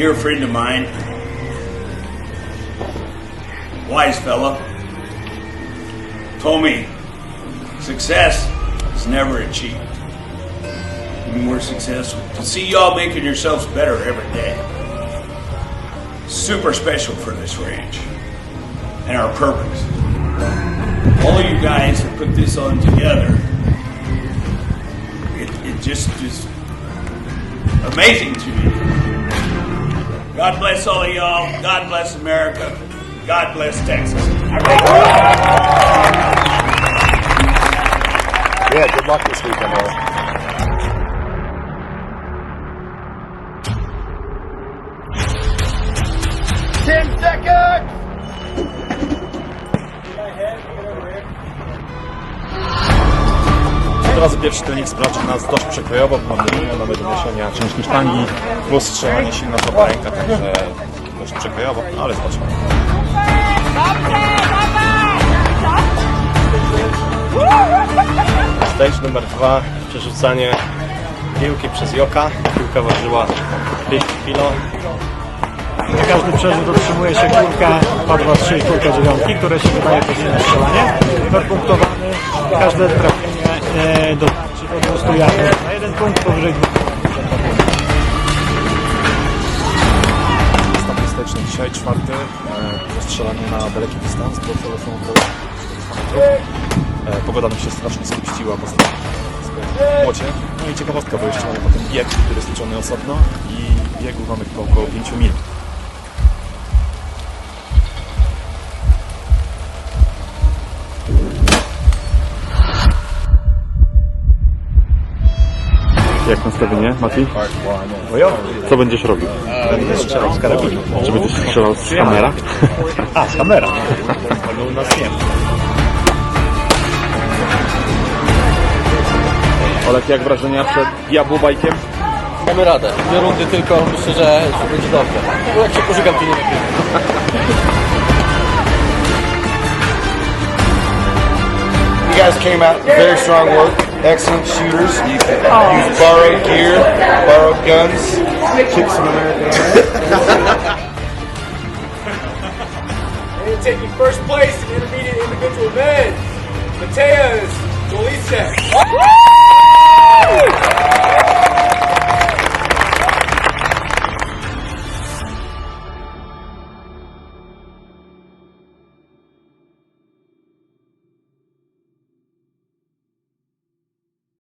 dear friend of mine, wise fella, told me success is never achieved. More successful. To see y'all making yourselves better every day. Super special for this ranch and our purpose. All you guys have put this on together. It, it just is amazing to me. God bless all of y'all. God bless America. God bless Texas. Yeah, good luck this weekend, Earl. Ten seconds! Od razu pierwszy trening sprawdził nas dość przekrojowo, mamy linię, mamy do niesienia ciężkiej sztangi, plus strzelanie silna prawa ręka, także dość przekrojowo, ale zobaczymy. Stage numer dwa, przerzucanie piłki przez joka. Piłka ważyła 5 kg. Na każdy przerzut otrzymuje się kulka 2, 2, 3 i kulka dziewiątki, które się wydaje później na strzelanie. Numer punktowany, każde trafienie e, dotarcie do 200 yardów na jeden punkt, powyżej dwóch. Statystyczny dzisiaj, czwarty, e, strzelanie na daleki dystans, bo cele są około 100 metrów. E, pogoda nam się strasznie spuściła ostatnim młocie. No i ciekawostka, bo jeszcze mamy potem bieg, który jest liczony osobno i biegu mamy około 5 minut. Jak nastawienie, Mati? Co będziesz robił? Będę strzelał z karabinu. Czy będziesz strzelał z kamera? A, z kamera. Tego u nas nie ma. Olek, jak wrażenia przed Diabło Bajkiem? Damy radę. Dwie rundy tylko, myślę, że że będzie dobrze. Bo jak się pożygam, to nie wygrywam. You guys came out very strong work, excellent shooters. You oh. used borrowed gear, borrowed guns, kicked some American taking first place in intermediate individual men, Mateus Golicek.